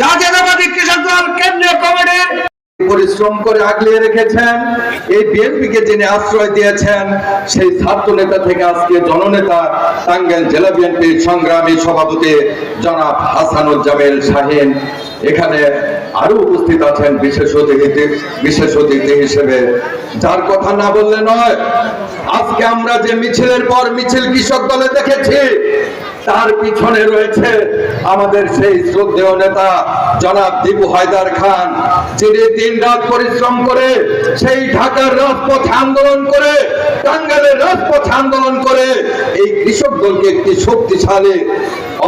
জাতীয়তাবাদী কৃষক দল কেন্দ্রীয় কমিটির পরিশ্রম করে আগলিয়ে রেখেছেন। এই বিএনপিকে যিনি আশ্রয় দিয়েছেন, সেই ছাত্র নেতা থেকে আজকে জননেতা টাঙ্গাইল জেলা বিএনপির সংগ্রামী সভাপতি জনাব হাসানুল জামিল শাহিন। এখানে আরও উপস্থিত আছেন বিশেষ অতিথি বিশেষ অতিথি হিসেবে। যার কথা না বললে নয়, আজকে আমরা যে মিছিলের পর মিছিল কৃষক দলে দেখেছি তার পিছনে রয়েছে আমাদের সেই শ্রদ্ধেয় নেতা জনাব দীপু হায়দার খান, যিনি দিন রাত পরিশ্রম করে সেই ঢাকার রাজপথে আন্দোলন করে টাঙ্গালের রাজপথে কৃষক দলকে একটি শক্তিশালী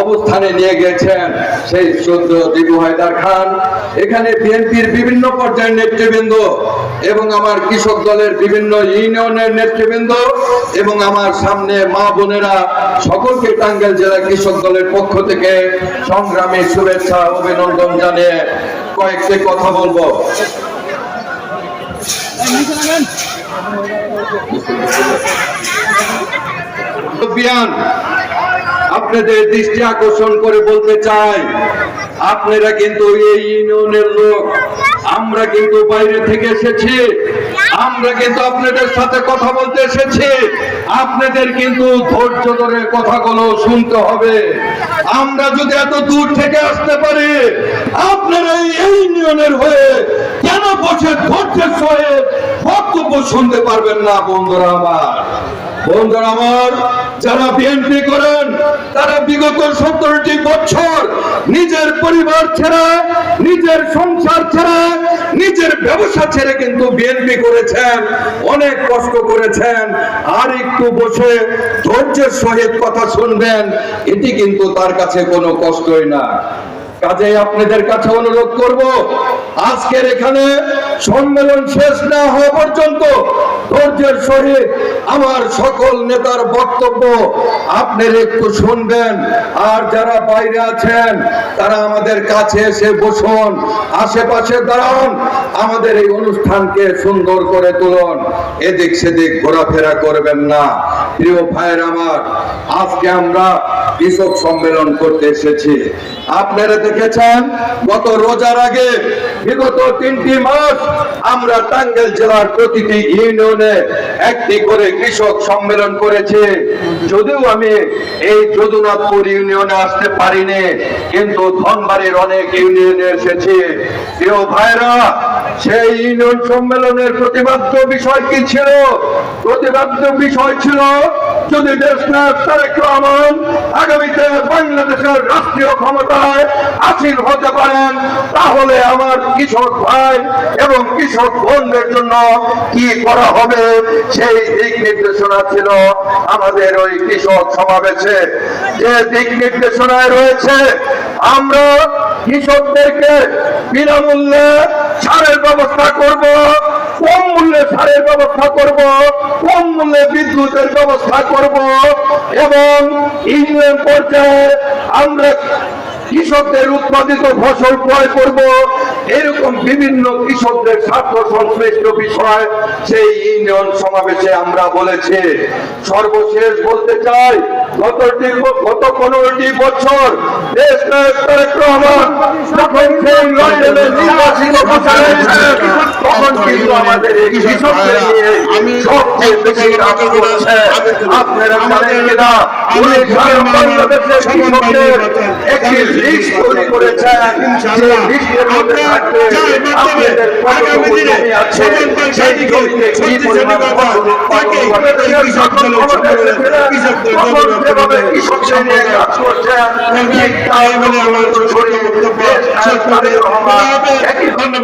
অবস্থানে নিয়ে গেছেন সেই শ্রদ্ধেয় দীপু হায়দার খান। এখানে বিএনপির বিভিন্ন পর্যায়ের নেতৃবৃন্দ এবং আমার কৃষক দলের বিভিন্ন ইউনিয়নের নেতৃবৃন্দ এবং আমার সামনে মা বোনেরা সকলকে টাঙ্গাইল জেলা কৃষক দলের পক্ষ থেকে সংগ্রামী শুভেচ্ছা, অভিনন্দন জানিয়ে কয়েকটি কথা বলব। বিয়ান আপনাদের দৃষ্টি আকর্ষণ করে বলতে চাই, আপনারা কিন্তু এই ইউনিয়নের লোক। আমরা কিন্তু বাইরে থেকে এসেছি। আমরা কিন্তু আপনাদের সাথে কথা বলতে এসেছি। আপনাদের কিন্তু ধৈর্য ধরে কথাগুলো শুনতে হবে। আমরা যদি এত দূর থেকে আসতে পারি, আপনারা এই ইউনিয়নের হয়ে কেন বসে ধৈর্যের সহে বক্তব্য শুনতে পারবেন না, বন্ধুরা আমার? বন্ধুরা আমার যারা বিএনপি করেন, তারা বিগত সত্তরটি বছর নিজের পরিবার ছেড়ে, নিজের সংসার ছেড়ে, নিজের ব্যবসা ছেড়ে কিন্তু বিএনপি করেছেন, অনেক কষ্ট করেছেন। আর একটু বসে ধৈর্যের সহিত কথা শুনবেন, এটি কিন্তু তার কাছে কোনো কষ্টই না। কাজে আপনাদের কাছে অনুরোধ করব, আজকের এখানে সম্মেলন শেষ না হওয়া পর্যন্ত ধৈর্যের সহিত আমার সকল নেতার বক্তব্য আপনারা একটু শুনবেন। আর যারা বাইরে আছেন, তারা আমাদের কাছে এসে বসুন, আশেপাশে দাঁড়ান, আমাদের এই অনুষ্ঠানকে সুন্দর করে তুলুন। এদিক সেদিক ঘোরাফেরা করবেন না। প্রিয় ভাইয়ের আমার, আজকে আমরা কৃষক সম্মেলন করতে এসেছি। আপনারা দেখেছেন, গত রোজার আগে বিগত তিনটি মাস আমরা টাঙ্গাইল জেলার প্রতিটি ইউনিয়নে একটি করে কৃষক সম্মেলন করেছে। যদিও আমি এই যদুনাথপুর ইউনিয়নে আসতে পারিনি, কিন্তু ধনবাড়ির অনেক ইউনিয়নে এসেছি। প্রিয় ভাইরা, সেই ইউনিয়ন সম্মেলনের প্রতিবাদ্য বিষয় কি ছিল? প্রতিবাদ্য বিষয় ছিল যদি দেশ নায়ক তারেক রহমান আগামীতে বাংলাদেশের রাষ্ট্রীয় ক্ষমতায় আসীন হতে পারেন, তাহলে আমার কৃষক ভাই এবং কৃষক বোনদের জন্য কি করা হবে? সেই দিক নির্দেশনা ছিল আমাদের ওই কৃষক সমাবেশে। যে দিক নির্দেশনায় রয়েছে, আমরা কৃষকদেরকে বিনামূল্যে সারের ব্যবস্থা করব, কম মূল্যে সারের ব্যবস্থা করব মূল্যে বিদ্যুতের ব্যবস্থা করব এবং ইউনিয়ন পর্যায়ে আমরা কৃষকদের উৎপাদিত ফসল ক্রয় করব। এরকম বিভিন্ন কৃষকদের স্বার্থ সংশ্লিষ্ট বিষয় সেই ইউনিয়ন সমাবেশে আমরা বলেছি। সর্বশেষ বলতে চাই, গত গত পনেরোটি বছর দেশ রহমান যখন সেই লন্ডনে নির্বাচিত হয়েছেন, তখন কিন্তু আমাদের এই কৃষকদের নিয়ে সবচেয়ে বেশি কাজ করছে আপনারা জানেন কিনা উনি সারা বাংলাদেশের কৃষকদের একটি লিস্ট তৈরি করেছেন যে লিস্টের মধ্যে থাকবে আপনাদের কতটুকু জমি আছে সেই জমিতে কি পরিমাণ ফসল উৎপাদন হবে কৃষকদের কৃষকদের নিয়ে